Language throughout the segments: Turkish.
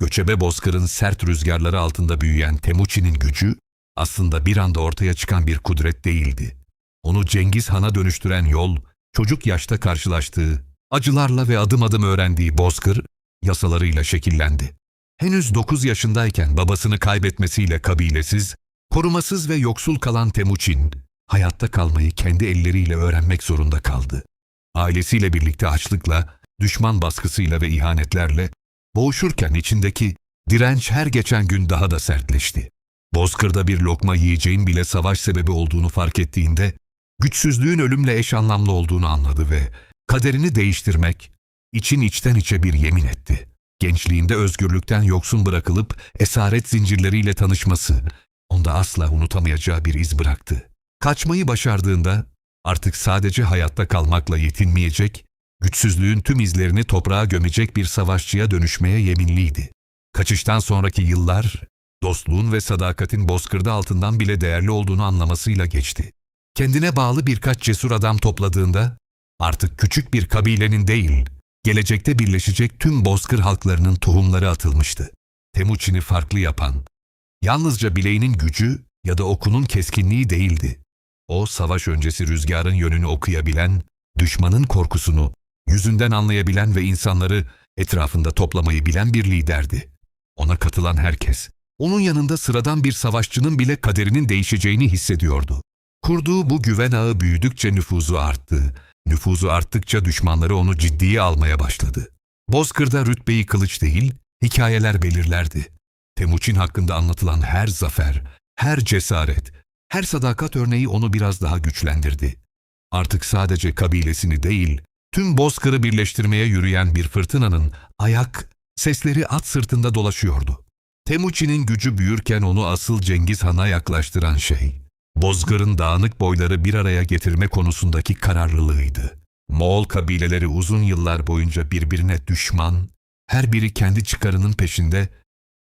Göçebe bozkırın sert rüzgarları altında büyüyen Temuçin'in gücü aslında bir anda ortaya çıkan bir kudret değildi. Onu Cengiz Han'a dönüştüren yol, çocuk yaşta karşılaştığı, acılarla ve adım adım öğrendiği bozkır yasalarıyla şekillendi. Henüz 9 yaşındayken babasını kaybetmesiyle kabilesiz, korumasız ve yoksul kalan Temuçin, hayatta kalmayı kendi elleriyle öğrenmek zorunda kaldı. Ailesiyle birlikte açlıkla, düşman baskısıyla ve ihanetlerle boğuşurken içindeki direnç her geçen gün daha da sertleşti. Bozkır'da bir lokma yiyeceğin bile savaş sebebi olduğunu fark ettiğinde, güçsüzlüğün ölümle eş anlamlı olduğunu anladı ve kaderini değiştirmek, için içten içe bir yemin etti. Gençliğinde özgürlükten yoksun bırakılıp esaret zincirleriyle tanışması, onda asla unutamayacağı bir iz bıraktı. Kaçmayı başardığında artık sadece hayatta kalmakla yetinmeyecek, güçsüzlüğün tüm izlerini toprağa gömecek bir savaşçıya dönüşmeye yeminliydi. Kaçıştan sonraki yıllar, dostluğun ve sadakatin bozkırda altından bile değerli olduğunu anlamasıyla geçti. Kendine bağlı birkaç cesur adam topladığında, artık küçük bir kabilenin değil, gelecekte birleşecek tüm bozkır halklarının tohumları atılmıştı. Temuçin'i farklı yapan, yalnızca bileğinin gücü ya da okunun keskinliği değildi. O, savaş öncesi rüzgarın yönünü okuyabilen, düşmanın korkusunu, yüzünden anlayabilen ve insanları etrafında toplamayı bilen bir liderdi. Ona katılan herkes, onun yanında sıradan bir savaşçının bile kaderinin değişeceğini hissediyordu. Kurduğu bu güven ağı büyüdükçe nüfuzu arttı. Nüfuzu arttıkça düşmanları onu ciddiye almaya başladı. Bozkır'da rütbeyi kılıç değil, hikayeler belirlerdi. Temuçin hakkında anlatılan her zafer, her cesaret, her sadakat örneği onu biraz daha güçlendirdi. Artık sadece kabilesini değil, tüm Bozkır'ı birleştirmeye yürüyen bir fırtınanın ayak, sesleri at sırtında dolaşıyordu. Temuçin'in gücü büyürken onu asıl Cengiz Han'a yaklaştıran şey, Bozkır'ın dağınık boyları bir araya getirme konusundaki kararlılığıydı. Moğol kabileleri uzun yıllar boyunca birbirine düşman, her biri kendi çıkarının peşinde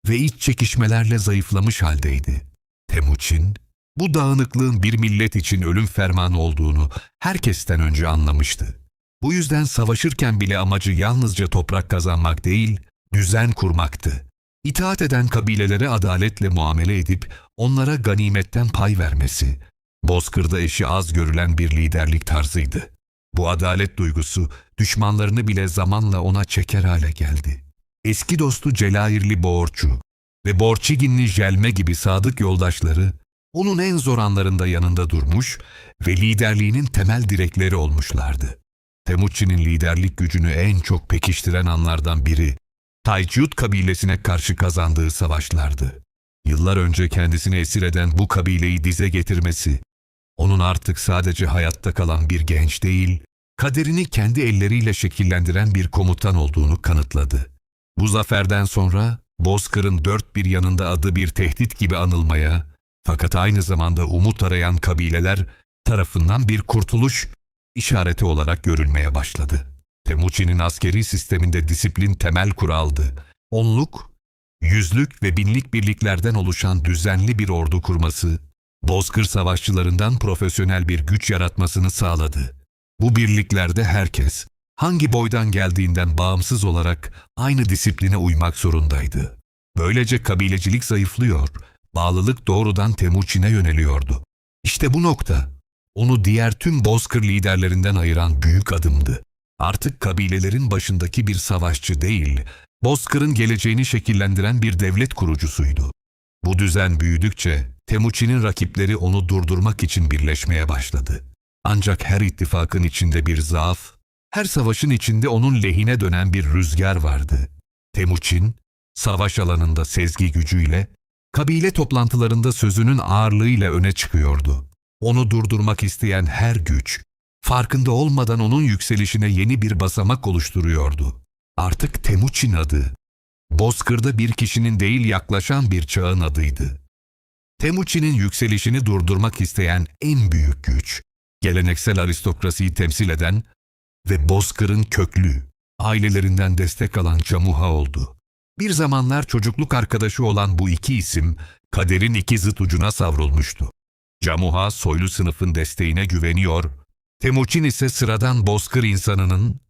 ve iç çekişmelerle zayıflamış haldeydi. Temuçin, bu dağınıklığın bir millet için ölüm fermanı olduğunu herkesten önce anlamıştı. Bu yüzden savaşırken bile amacı yalnızca toprak kazanmak değil, düzen kurmaktı. İtaat eden kabilelere adaletle muamele edip onlara ganimetten pay vermesi, Bozkır'da eşi az görülen bir liderlik tarzıydı. Bu adalet duygusu düşmanlarını bile zamanla ona çeker hale geldi. Eski dostu Celayirli Boğorçu ve Borçiginli Jelme gibi sadık yoldaşları onun en zor anlarında yanında durmuş ve liderliğinin temel direkleri olmuşlardı. Temuçin'in liderlik gücünü en çok pekiştiren anlardan biri, Tayciut kabilesine karşı kazandığı savaşlardı. Yıllar önce kendisini esir eden bu kabileyi dize getirmesi, onun artık sadece hayatta kalan bir genç değil, kaderini kendi elleriyle şekillendiren bir komutan olduğunu kanıtladı. Bu zaferden sonra Bozkır'ın dört bir yanında adı bir tehdit gibi anılmaya, fakat aynı zamanda umut arayan kabileler tarafından bir kurtuluş işareti olarak görülmeye başladı. Temuçin'in askeri sisteminde disiplin temel kuraldı. Onluk, yüzlük ve binlik birliklerden oluşan düzenli bir ordu kurması, Bozkır savaşçılarından profesyonel bir güç yaratmasını sağladı. Bu birliklerde herkes, hangi boydan geldiğinden bağımsız olarak aynı disipline uymak zorundaydı. Böylece kabilecilik zayıflıyor, bağlılık doğrudan Temuçin'e yöneliyordu. İşte bu nokta, onu diğer tüm Bozkır liderlerinden ayıran büyük adımdı. Artık kabilelerin başındaki bir savaşçı değil, Bozkır'ın geleceğini şekillendiren bir devlet kurucusuydu. Bu düzen büyüdükçe Temuçin'in rakipleri onu durdurmak için birleşmeye başladı. Ancak her ittifakın içinde bir zaaf, her savaşın içinde onun lehine dönen bir rüzgar vardı. Temuçin, savaş alanında sezgi gücüyle, kabile toplantılarında sözünün ağırlığıyla öne çıkıyordu. Onu durdurmak isteyen her güç, farkında olmadan onun yükselişine yeni bir basamak oluşturuyordu. Artık Temuçin adı, Bozkır'da bir kişinin değil yaklaşan bir çağın adıydı. Temuçin'in yükselişini durdurmak isteyen en büyük güç, geleneksel aristokrasiyi temsil eden ve Bozkır'ın köklü, ailelerinden destek alan Camuha oldu. Bir zamanlar çocukluk arkadaşı olan bu iki isim, kaderin iki zıt ucuna savrulmuştu. Camuha soylu sınıfın desteğine güveniyor, Temuçin ise sıradan bozkır insanının,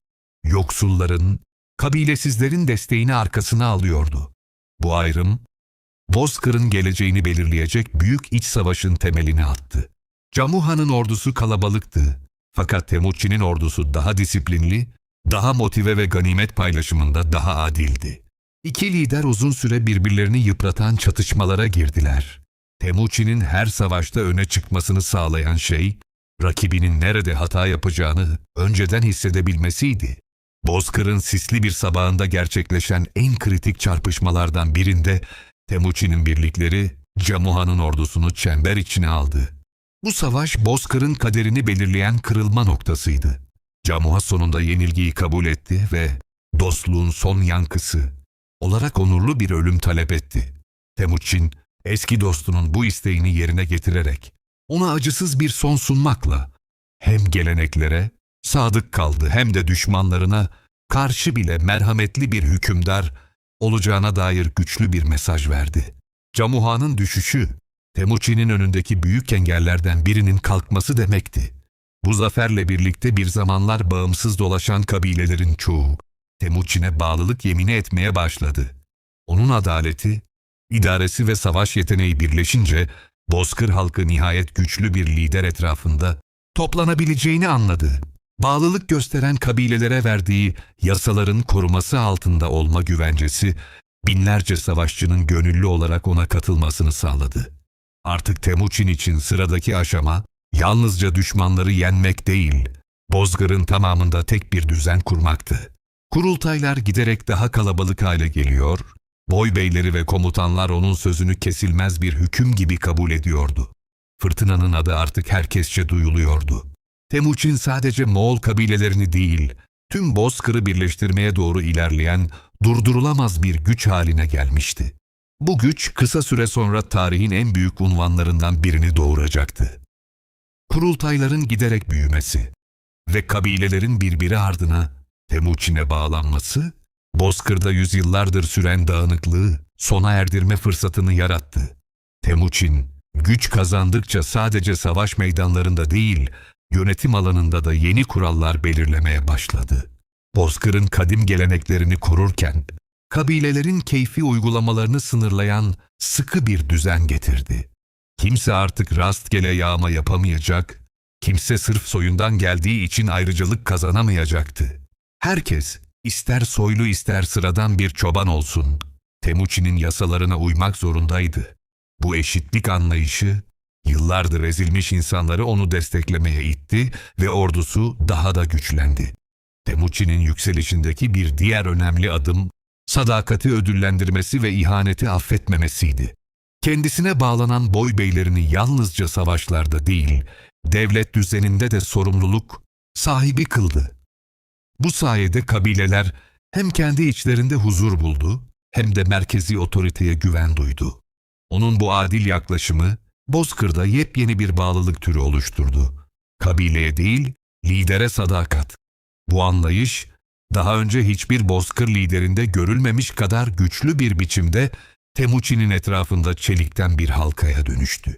yoksulların, kabilesizlerin desteğini arkasına alıyordu. Bu ayrım, Bozkır'ın geleceğini belirleyecek büyük iç savaşın temelini attı. Camuha'nın ordusu kalabalıktı. Fakat Temuçin'in ordusu daha disiplinli, daha motive ve ganimet paylaşımında daha adildi. İki lider uzun süre birbirlerini yıpratan çatışmalara girdiler. Temuçin'in her savaşta öne çıkmasını sağlayan şey, rakibinin nerede hata yapacağını önceden hissedebilmesiydi. Bozkır'ın sisli bir sabahında gerçekleşen en kritik çarpışmalardan birinde Temuçin'in birlikleri Camuha'nın ordusunu çember içine aldı. Bu savaş Bozkır'ın kaderini belirleyen kırılma noktasıydı. Camuha sonunda yenilgiyi kabul etti ve dostluğun son yankısı olarak onurlu bir ölüm talep etti. Temuçin, eski dostunun bu isteğini yerine getirerek ona acısız bir son sunmakla hem geleneklere sadık kaldı hem de düşmanlarına karşı bile merhametli bir hükümdar olacağına dair güçlü bir mesaj verdi. Camuha'nın düşüşü, Temuçin'in önündeki büyük engellerden birinin kalkması demekti. Bu zaferle birlikte bir zamanlar bağımsız dolaşan kabilelerin çoğu, Temuçin'e bağlılık yemini etmeye başladı. Onun adaleti, idaresi ve savaş yeteneği birleşince, Bozkır halkı nihayet güçlü bir lider etrafında toplanabileceğini anladı. Bağlılık gösteren kabilelere verdiği yasaların koruması altında olma güvencesi, binlerce savaşçının gönüllü olarak ona katılmasını sağladı. Artık Temuçin için sıradaki aşama, yalnızca düşmanları yenmek değil, Bozgır'ın tamamında tek bir düzen kurmaktı. Kurultaylar giderek daha kalabalık hale geliyor, boy beyleri ve komutanlar onun sözünü kesilmez bir hüküm gibi kabul ediyordu. Fırtınanın adı artık herkesçe duyuluyordu. Temuçin sadece Moğol kabilelerini değil, tüm Bozkır'ı birleştirmeye doğru ilerleyen durdurulamaz bir güç haline gelmişti. Bu güç kısa süre sonra tarihin en büyük unvanlarından birini doğuracaktı. Kurultayların giderek büyümesi ve kabilelerin birbiri ardına Temuçin'e bağlanması, Bozkır'da yüzyıllardır süren dağınıklığı sona erdirme fırsatını yarattı. Temuçin, güç kazandıkça sadece savaş meydanlarında değil, yönetim alanında da yeni kurallar belirlemeye başladı. Bozkır'ın kadim geleneklerini korurken, kabilelerin keyfi uygulamalarını sınırlayan sıkı bir düzen getirdi. Kimse artık rastgele yağma yapamayacak, kimse sırf soyundan geldiği için ayrıcalık kazanamayacaktı. Herkes, ister soylu ister sıradan bir çoban olsun, Temuçin'in yasalarına uymak zorundaydı. Bu eşitlik anlayışı, yıllardır ezilmiş insanları onu desteklemeye itti ve ordusu daha da güçlendi. Temuçin'in yükselişindeki bir diğer önemli adım, sadakati ödüllendirmesi ve ihaneti affetmemesiydi. Kendisine bağlanan boy beylerini yalnızca savaşlarda değil, devlet düzeninde de sorumluluk sahibi kıldı. Bu sayede kabileler hem kendi içlerinde huzur buldu, hem de merkezi otoriteye güven duydu. Onun bu adil yaklaşımı, Bozkır'da yepyeni bir bağlılık türü oluşturdu. Kabileye değil, lidere sadakat. Bu anlayış, daha önce hiçbir Bozkır liderinde görülmemiş kadar güçlü bir biçimde Temuçin'in etrafında çelikten bir halkaya dönüştü.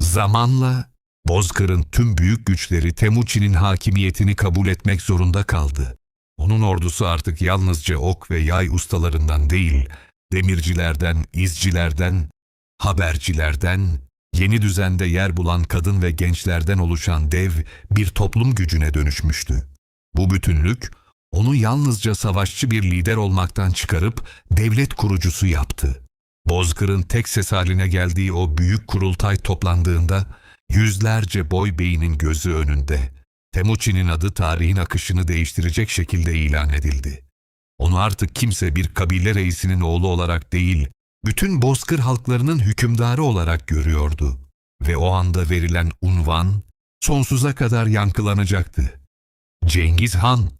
Zamanla Bozkır'ın tüm büyük güçleri Temuçin'in hakimiyetini kabul etmek zorunda kaldı. Onun ordusu artık yalnızca ok ve yay ustalarından değil, demircilerden, izcilerden, habercilerden, yeni düzende yer bulan kadın ve gençlerden oluşan dev bir toplum gücüne dönüşmüştü. Bu bütünlük, onu yalnızca savaşçı bir lider olmaktan çıkarıp devlet kurucusu yaptı. Bozkır'ın tek ses haline geldiği o büyük kurultay toplandığında, yüzlerce boy beyinin gözü önünde, Temuçin'in adı tarihin akışını değiştirecek şekilde ilan edildi. Onu artık kimse bir kabile reisinin oğlu olarak değil, bütün Bozkır halklarının hükümdarı olarak görüyordu. Ve o anda verilen unvan sonsuza kadar yankılanacaktı. Cengiz Han,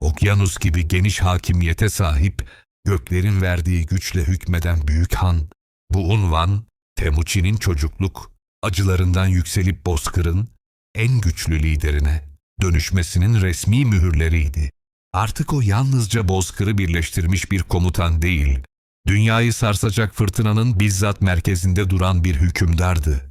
okyanus gibi geniş hakimiyete sahip, göklerin verdiği güçle hükmeden büyük han, bu unvan, Temuçin'in çocukluk, acılarından yükselip Bozkır'ın en güçlü liderine dönüşmesinin resmi mühürleriydi. Artık o yalnızca Bozkır'ı birleştirmiş bir komutan değil, dünyayı sarsacak fırtınanın bizzat merkezinde duran bir hükümdardı.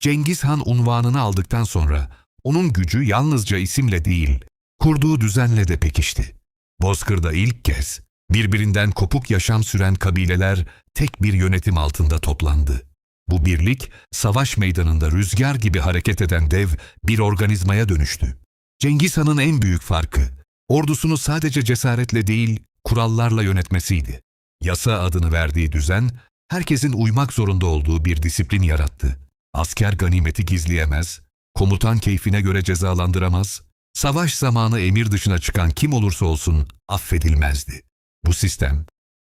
Cengiz Han unvanını aldıktan sonra onun gücü yalnızca isimle değil, kurduğu düzenle de pekişti. Bozkır'da ilk kez Birbirinden kopuk yaşam süren kabileler tek bir yönetim altında toplandı. Bu birlik, savaş meydanında rüzgar gibi hareket eden dev bir organizmaya dönüştü. Cengiz Han'ın en büyük farkı, ordusunu sadece cesaretle değil, kurallarla yönetmesiydi. Yasa adını verdiği düzen, herkesin uymak zorunda olduğu bir disiplin yarattı. Asker ganimeti gizleyemez, komutan keyfine göre cezalandıramaz, savaş zamanı emir dışına çıkan kim olursa olsun affedilmezdi. Bu sistem,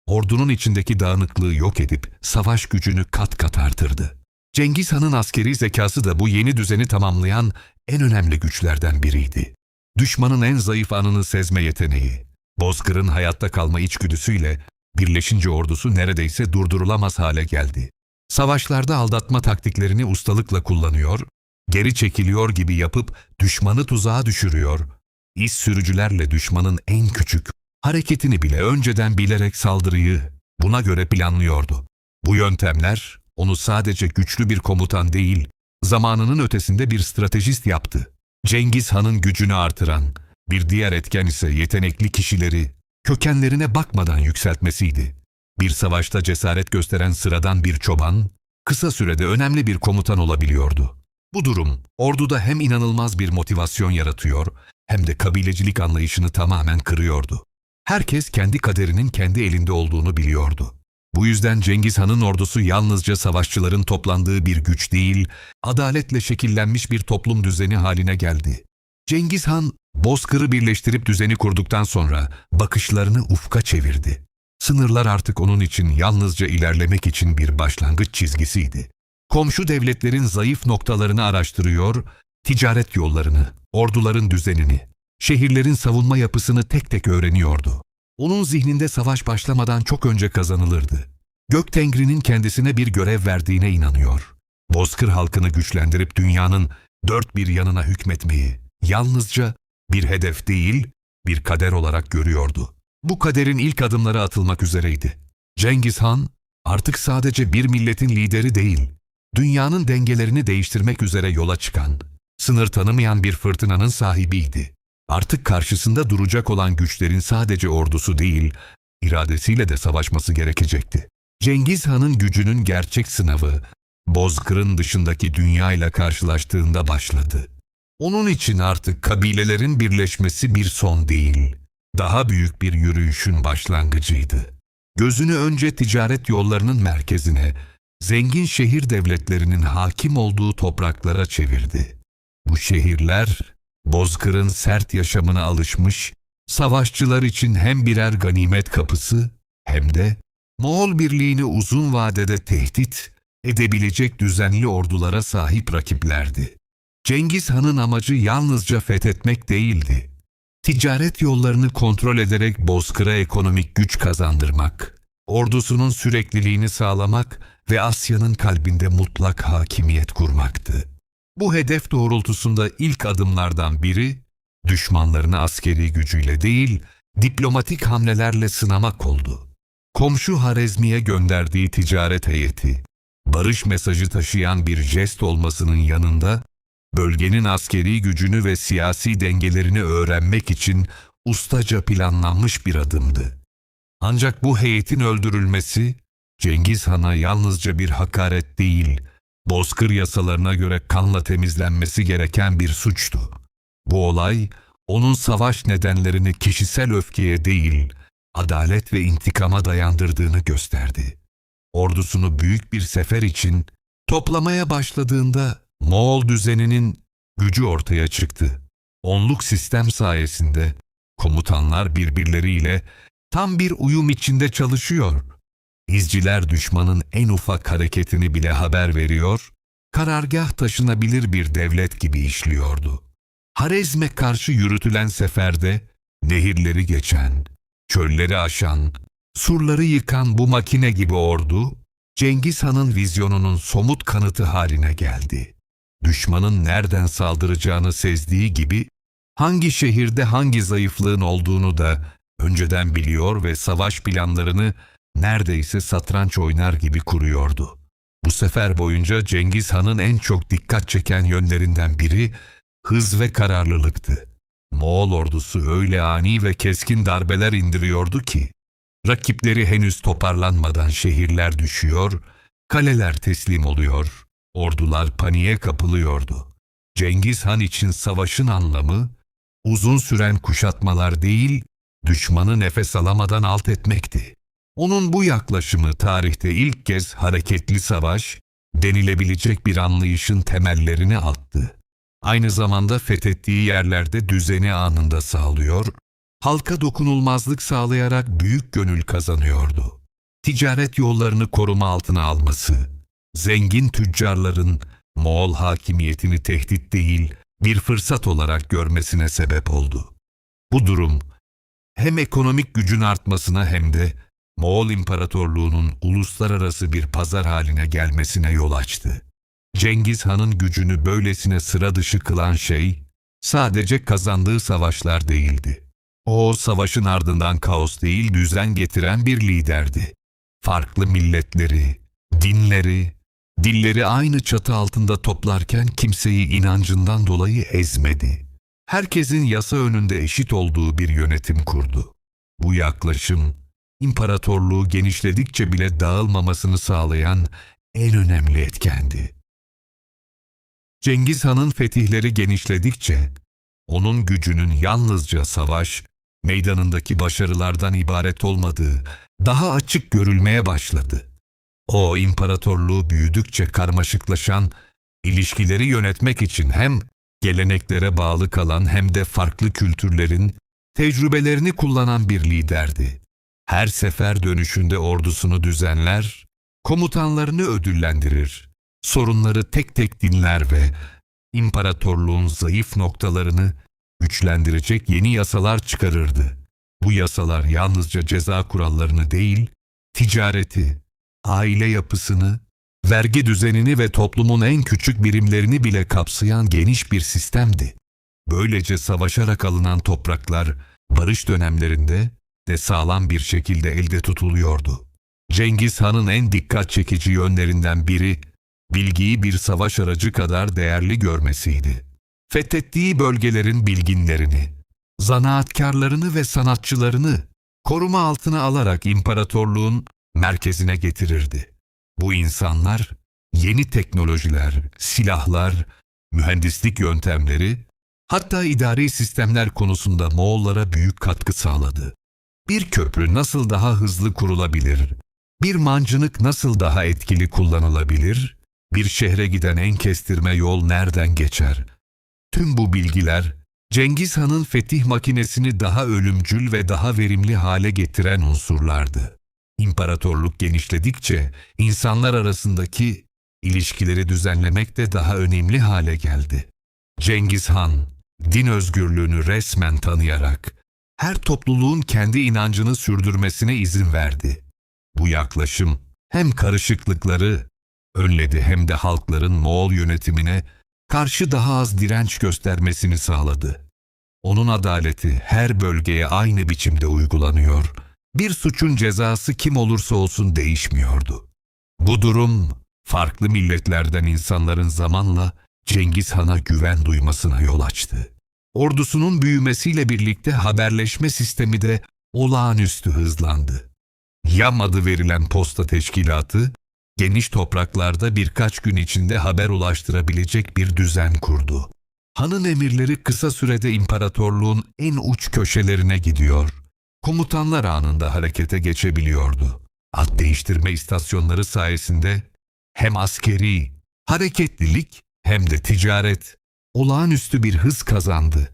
ordunun içindeki dağınıklığı yok edip savaş gücünü kat kat artırdı. Cengiz Han'ın askeri zekası da bu yeni düzeni tamamlayan en önemli güçlerden biriydi. Düşmanın en zayıf anını sezme yeteneği, Bozkır'ın hayatta kalma içgüdüsüyle birleşince ordusu neredeyse durdurulamaz hale geldi. Savaşlarda aldatma taktiklerini ustalıkla kullanıyor, geri çekiliyor gibi yapıp düşmanı tuzağa düşürüyor, iz sürücülerle düşmanın en küçük hareketini bile önceden bilerek saldırıyı buna göre planlıyordu. Bu yöntemler onu sadece güçlü bir komutan değil, zamanının ötesinde bir stratejist yaptı. Cengiz Han'ın gücünü artıran, bir diğer etken ise yetenekli kişileri kökenlerine bakmadan yükseltmesiydi. Bir savaşta cesaret gösteren sıradan bir çoban, kısa sürede önemli bir komutan olabiliyordu. Bu durum, orduda hem inanılmaz bir motivasyon yaratıyor, hem de kabilecilik anlayışını tamamen kırıyordu. Herkes kendi kaderinin kendi elinde olduğunu biliyordu. Bu yüzden Cengiz Han'ın ordusu yalnızca savaşçıların toplandığı bir güç değil, adaletle şekillenmiş bir toplum düzeni haline geldi. Cengiz Han, Bozkır'ı birleştirip düzeni kurduktan sonra bakışlarını ufka çevirdi. Sınırlar artık onun için yalnızca ilerlemek için bir başlangıç çizgisiydi. Komşu devletlerin zayıf noktalarını araştırıyor, ticaret yollarını, orduların düzenini, şehirlerin savunma yapısını tek tek öğreniyordu. Onun zihninde savaş başlamadan çok önce kazanılırdı. Gök Tengri'nin kendisine bir görev verdiğine inanıyor. Bozkır halkını güçlendirip dünyanın dört bir yanına hükmetmeyi yalnızca bir hedef değil, bir kader olarak görüyordu. Bu kaderin ilk adımları atılmak üzereydi. Cengiz Han artık sadece bir milletin lideri değil, dünyanın dengelerini değiştirmek üzere yola çıkan, sınır tanımayan bir fırtınanın sahibiydi. Artık karşısında duracak olan güçlerin sadece ordusu değil, iradesiyle de savaşması gerekecekti. Cengiz Han'ın gücünün gerçek sınavı, Bozkır'ın dışındaki dünyayla karşılaştığında başladı. Onun için artık kabilelerin birleşmesi bir son değil, daha büyük bir yürüyüşün başlangıcıydı. Gözünü önce ticaret yollarının merkezine, zengin şehir devletlerinin hakim olduğu topraklara çevirdi. Bu şehirler, Bozkır'ın sert yaşamına alışmış, savaşçılar için hem birer ganimet kapısı hem de Moğol birliğini uzun vadede tehdit edebilecek düzenli ordulara sahip rakiplerdi. Cengiz Han'ın amacı yalnızca fethetmek değildi. Ticaret yollarını kontrol ederek Bozkır'a ekonomik güç kazandırmak, ordusunun sürekliliğini sağlamak ve Asya'nın kalbinde mutlak hakimiyet kurmaktı. Bu hedef doğrultusunda ilk adımlardan biri, düşmanlarını askeri gücüyle değil, diplomatik hamlelerle sınamak oldu. Komşu Harezmi'ye gönderdiği ticaret heyeti, barış mesajı taşıyan bir jest olmasının yanında, bölgenin askeri gücünü ve siyasi dengelerini öğrenmek için ustaca planlanmış bir adımdı. Ancak bu heyetin öldürülmesi, Cengiz Han'a yalnızca bir hakaret değil, Bozkır yasalarına göre kanla temizlenmesi gereken bir suçtu. Bu olay, onun savaş nedenlerini kişisel öfkeye değil, adalet ve intikama dayandırdığını gösterdi. Ordusunu büyük bir sefer için toplamaya başladığında Moğol düzeninin gücü ortaya çıktı. Onluk sistem sayesinde komutanlar birbirleriyle tam bir uyum içinde çalışıyor. İzciler düşmanın en ufak hareketini bile haber veriyor, karargah taşınabilir bir devlet gibi işliyordu. Harezm'e karşı yürütülen seferde nehirleri geçen, çölleri aşan, surları yıkan bu makine gibi ordu, Cengiz Han'ın vizyonunun somut kanıtı haline geldi. Düşmanın nereden saldıracağını sezdiği gibi, hangi şehirde hangi zayıflığın olduğunu da önceden biliyor ve savaş planlarını neredeyse satranç oynar gibi kuruyordu. Bu sefer boyunca Cengiz Han'ın en çok dikkat çeken yönlerinden biri hız ve kararlılıktı. Moğol ordusu öyle ani ve keskin darbeler indiriyordu ki, Rakipleri henüz toparlanmadan şehirler düşüyor, kaleler teslim oluyor, ordular paniğe kapılıyordu. Cengiz Han için savaşın anlamı, uzun süren kuşatmalar değil, düşmanı nefes alamadan alt etmekti. Onun bu yaklaşımı tarihte ilk kez hareketli savaş denilebilecek bir anlayışın temellerini attı. Aynı zamanda fethettiği yerlerde düzeni anında sağlıyor, halka dokunulmazlık sağlayarak büyük gönül kazanıyordu. Ticaret yollarını koruma altına alması, zengin tüccarların Moğol hakimiyetini tehdit değil, bir fırsat olarak görmesine sebep oldu. Bu durum hem ekonomik gücün artmasına hem de Moğol İmparatorluğu'nun uluslararası bir pazar haline gelmesine yol açtı. Cengiz Han'ın gücünü böylesine sıra dışı kılan şey, sadece kazandığı savaşlar değildi. O savaşın ardından kaos değil düzen getiren bir liderdi. Farklı milletleri, dinleri, dilleri aynı çatı altında toplarken kimseyi inancından dolayı ezmedi. Herkesin yasa önünde eşit olduğu bir yönetim kurdu. Bu yaklaşım, imparatorluğu genişledikçe bile dağılmamasını sağlayan en önemli etkendi. Cengiz Han'ın fetihleri genişledikçe, onun gücünün yalnızca savaş, meydanındaki başarılardan ibaret olmadığı daha açık görülmeye başladı. O imparatorluğu büyüdükçe karmaşıklaşan, ilişkileri yönetmek için hem geleneklere bağlı kalan hem de farklı kültürlerin tecrübelerini kullanan bir liderdi. Her sefer dönüşünde ordusunu düzenler, komutanlarını ödüllendirir, sorunları tek tek dinler ve imparatorluğun zayıf noktalarını güçlendirecek yeni yasalar çıkarırdı. Bu yasalar yalnızca ceza kurallarını değil, ticareti, aile yapısını, vergi düzenini ve toplumun en küçük birimlerini bile kapsayan geniş bir sistemdi. Böylece savaşarak alınan topraklar barış dönemlerinde de sağlam bir şekilde elde tutuluyordu. Cengiz Han'ın en dikkat çekici yönlerinden biri, bilgiyi bir savaş aracı kadar değerli görmesiydi. Fethettiği bölgelerin bilginlerini, zanaatkarlarını ve sanatçılarını koruma altına alarak imparatorluğun merkezine getirirdi. Bu insanlar yeni teknolojiler, silahlar, mühendislik yöntemleri, hatta idari sistemler konusunda Moğollara büyük katkı sağladı. Bir köprü nasıl daha hızlı kurulabilir? Bir mancınık nasıl daha etkili kullanılabilir? Bir şehre giden en kestirme yol nereden geçer? Tüm bu bilgiler Cengiz Han'ın fetih makinesini daha ölümcül ve daha verimli hale getiren unsurlardı. İmparatorluk genişledikçe insanlar arasındaki ilişkileri düzenlemek de daha önemli hale geldi. Cengiz Han, din özgürlüğünü resmen tanıyarak her topluluğun kendi inancını sürdürmesine izin verdi. Bu yaklaşım hem karışıklıkları önledi hem de halkların Moğol yönetimine karşı daha az direnç göstermesini sağladı. Onun adaleti her bölgeye aynı biçimde uygulanıyor. Bir suçun cezası kim olursa olsun değişmiyordu. Bu durum farklı milletlerden insanların zamanla Cengiz Han'a güven duymasına yol açtı. Ordusunun büyümesiyle birlikte haberleşme sistemi de olağanüstü hızlandı. Yam adı verilen posta teşkilatı, geniş topraklarda birkaç gün içinde haber ulaştırabilecek bir düzen kurdu. Hanın emirleri kısa sürede imparatorluğun en uç köşelerine gidiyor. Komutanlar anında harekete geçebiliyordu. At değiştirme istasyonları sayesinde hem askeri hareketlilik hem de ticaret olağanüstü bir hız kazandı.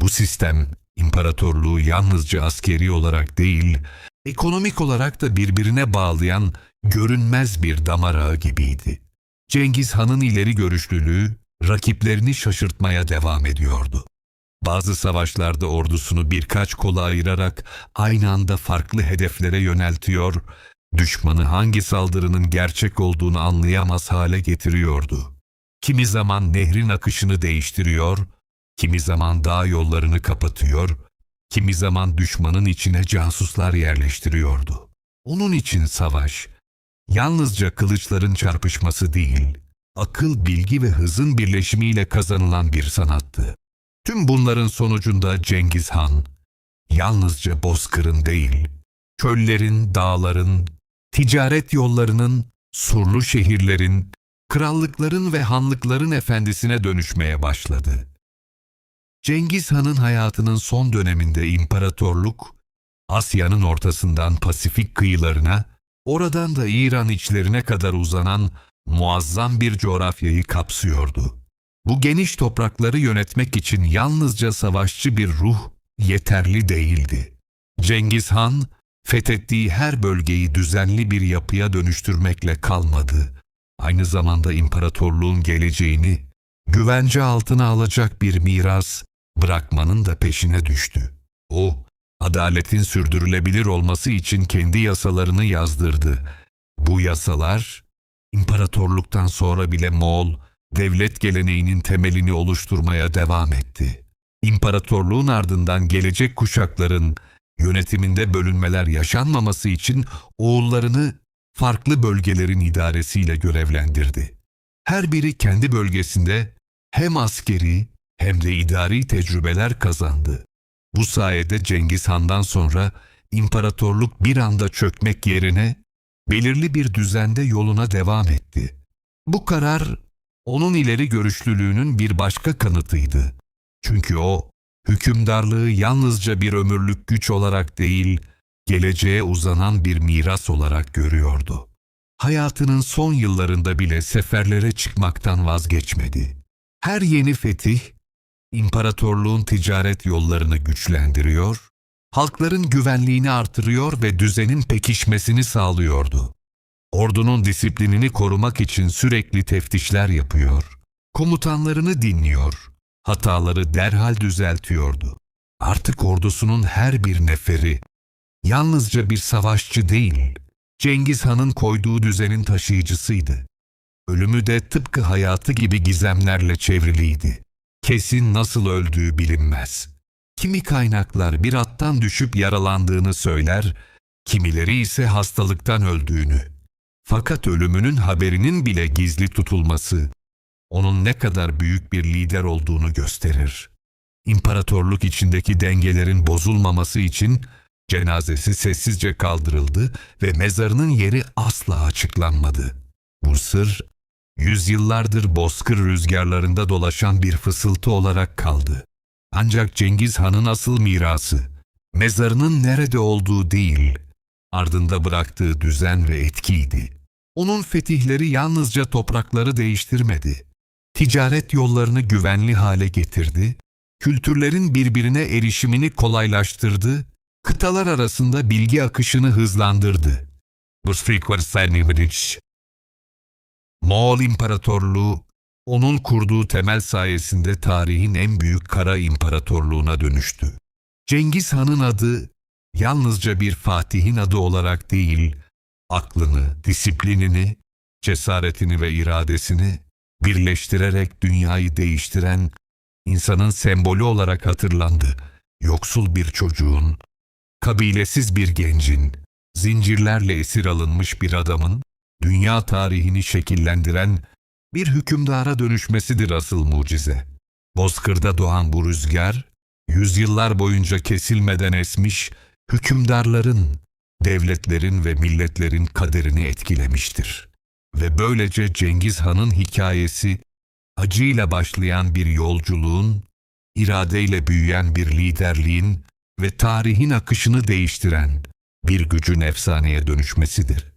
Bu sistem imparatorluğu yalnızca askeri olarak değil, ekonomik olarak da birbirine bağlayan görünmez bir damar ağı gibiydi. Cengiz Han'ın ileri görüşlülüğü rakiplerini şaşırtmaya devam ediyordu. Bazı savaşlarda ordusunu birkaç kola ayırarak aynı anda farklı hedeflere yöneltiyor, düşmanı hangi saldırının gerçek olduğunu anlayamaz hale getiriyordu. Kimi zaman nehrin akışını değiştiriyor, kimi zaman dağ yollarını kapatıyor, kimi zaman düşmanın içine casuslar yerleştiriyordu. Onun için savaş, yalnızca kılıçların çarpışması değil, akıl, bilgi ve hızın birleşimiyle kazanılan bir sanattı. Tüm bunların sonucunda Cengiz Han, yalnızca Bozkır'ın değil, çöllerin, dağların, ticaret yollarının, surlu şehirlerin, krallıkların ve hanlıkların efendisine dönüşmeye başladı. Cengiz Han'ın hayatının son döneminde imparatorluk, Asya'nın ortasından Pasifik kıyılarına, oradan da İran içlerine kadar uzanan muazzam bir coğrafyayı kapsıyordu. Bu geniş toprakları yönetmek için yalnızca savaşçı bir ruh yeterli değildi. Cengiz Han, fethettiği her bölgeyi düzenli bir yapıya dönüştürmekle kalmadı. Aynı zamanda imparatorluğun geleceğini güvence altına alacak bir miras bırakmanın da peşine düştü. O, adaletin sürdürülebilir olması için kendi yasalarını yazdırdı. Bu yasalar, imparatorluktan sonra bile Moğol, devlet geleneğinin temelini oluşturmaya devam etti. İmparatorluğun ardından gelecek kuşakların yönetiminde bölünmeler yaşanmaması için oğullarını farklı bölgelerin idaresiyle görevlendirdi. Her biri kendi bölgesinde hem askeri hem de idari tecrübeler kazandı. Bu sayede Cengiz Han'dan sonra imparatorluk bir anda çökmek yerine belirli bir düzende yoluna devam etti. Bu karar onun ileri görüşlülüğünün bir başka kanıtıydı. Çünkü o hükümdarlığı yalnızca bir ömürlük güç olarak değil, geleceğe uzanan bir miras olarak görüyordu. Hayatının son yıllarında bile seferlere çıkmaktan vazgeçmedi. Her yeni fetih, imparatorluğun ticaret yollarını güçlendiriyor, halkların güvenliğini artırıyor ve düzenin pekişmesini sağlıyordu. Ordunun disiplinini korumak için sürekli teftişler yapıyor, komutanlarını dinliyor, hataları derhal düzeltiyordu. Artık ordusunun her bir neferi yalnızca bir savaşçı değil, Cengiz Han'ın koyduğu düzenin taşıyıcısıydı. Ölümü de tıpkı hayatı gibi gizemlerle çevriliydi. Kesin nasıl öldüğü bilinmez. Kimi kaynaklar bir attan düşüp yaralandığını söyler, kimileri ise hastalıktan öldüğünü. Fakat ölümünün haberinin bile gizli tutulması, onun ne kadar büyük bir lider olduğunu gösterir. İmparatorluk içindeki dengelerin bozulmaması için cenazesi sessizce kaldırıldı ve mezarının yeri asla açıklanmadı. Bu sır, yüzyıllardır bozkır rüzgarlarında dolaşan bir fısıltı olarak kaldı. Ancak Cengiz Han'ın asıl mirası, mezarının nerede olduğu değil, ardında bıraktığı düzen ve etkiydi. Onun fetihleri yalnızca toprakları değiştirmedi. Ticaret yollarını güvenli hale getirdi, kültürlerin birbirine erişimini kolaylaştırdı, kıtalar arasında bilgi akışını hızlandırdı. Moğol İmparatorluğu, onun kurduğu temel sayesinde tarihin en büyük kara imparatorluğuna dönüştü. Cengiz Han'ın adı yalnızca bir fatihin adı olarak değil, aklını, disiplinini, cesaretini ve iradesini birleştirerek dünyayı değiştiren insanın sembolü olarak hatırlandı. Yoksul bir çocuğun, kabilesiz bir gencin, zincirlerle esir alınmış bir adamın, dünya tarihini şekillendiren bir hükümdara dönüşmesidir asıl mucize. Bozkır'da doğan bu rüzgar, yüzyıllar boyunca kesilmeden esmiş, hükümdarların, devletlerin ve milletlerin kaderini etkilemiştir. Ve böylece Cengiz Han'ın hikayesi, acıyla başlayan bir yolculuğun, iradeyle büyüyen bir liderliğin ve tarihin akışını değiştiren bir gücün efsaneye dönüşmesidir.